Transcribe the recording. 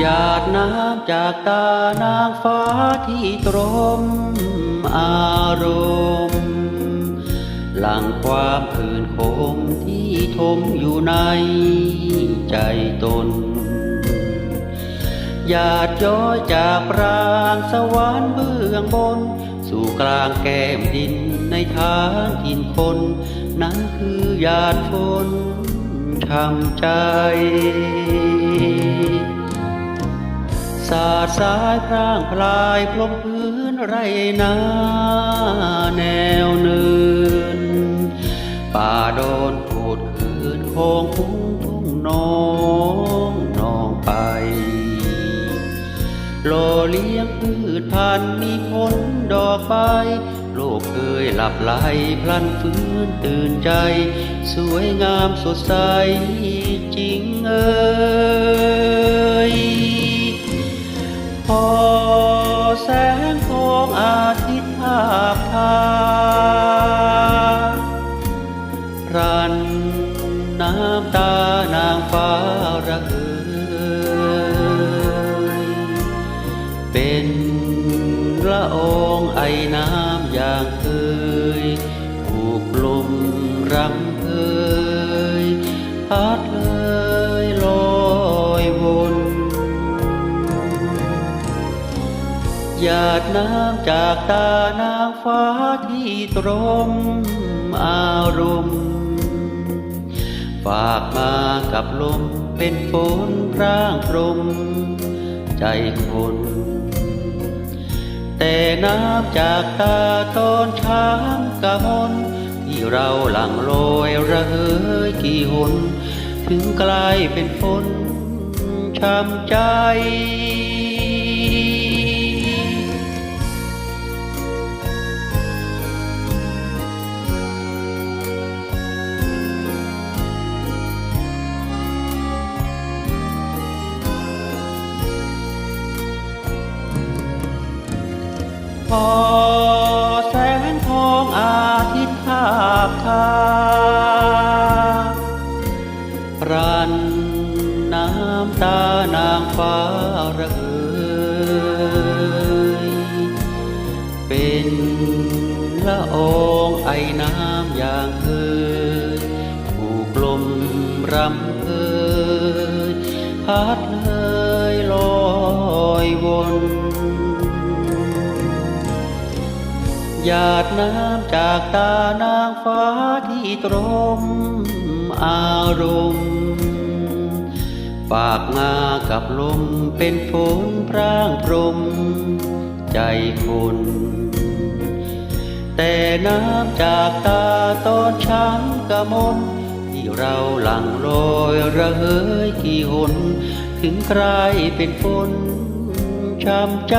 หยาดน้ำจากตานางฟ้าที่ตรมอารมณ์ หลังความคืนคมที่ทมอยู่ในใจตนหยาดย้อยจากปรางสวรรค์เบื้องบน สู่กลางแก้มดินในทางทินคน นั้นคือหยาดฝนช้ำใจ สาดสายพร่างพลายพลมพื้นไรนาแนวเนิน ป่าโดนโขดคืนโคงทุ่งทุ่งน้องน้องไปโลเลี้ยงพืชพันธุ์มีผลดอกใบโลกเคยหลับไหลพลันฟื้นตื่นใจ สวยงามสดใสจริงเอ่ย พอแสงของอาทิตย์ภาพทารันน้ำตานางฟ้าระเหยเป็นละอองไอน้ำอย่างเคยถูกลมรำเพยพัด หยาดน้ำจากตานางฟ้าที่ตรมอารมณ์ฝากมากับลมเป็นฝนพร่างพรมใจคน แต่น้ำจากตาตอนช้างกะมนที่เราหลังลอยระเหยกี่หน ถึงกลายเป็นฝนช้ำใจ พอแสงทองอาทิตย์ทาบทารันน้ำตานางฟ้าระเหยเป็นละอองไอน้ำอย่างเคยถูกลมรำเพยพัด หยาดน้ำจากตานางฟ้าที่ตรมอารมณ์ฝากงากับลมเป็นฝนพร่างพรม ใจคน แต่น้ำจากตาตอนช้ำกะมนที่เราหลังลอยระเหยกี่หน ถึงใครเป็นฝนช้ำใจ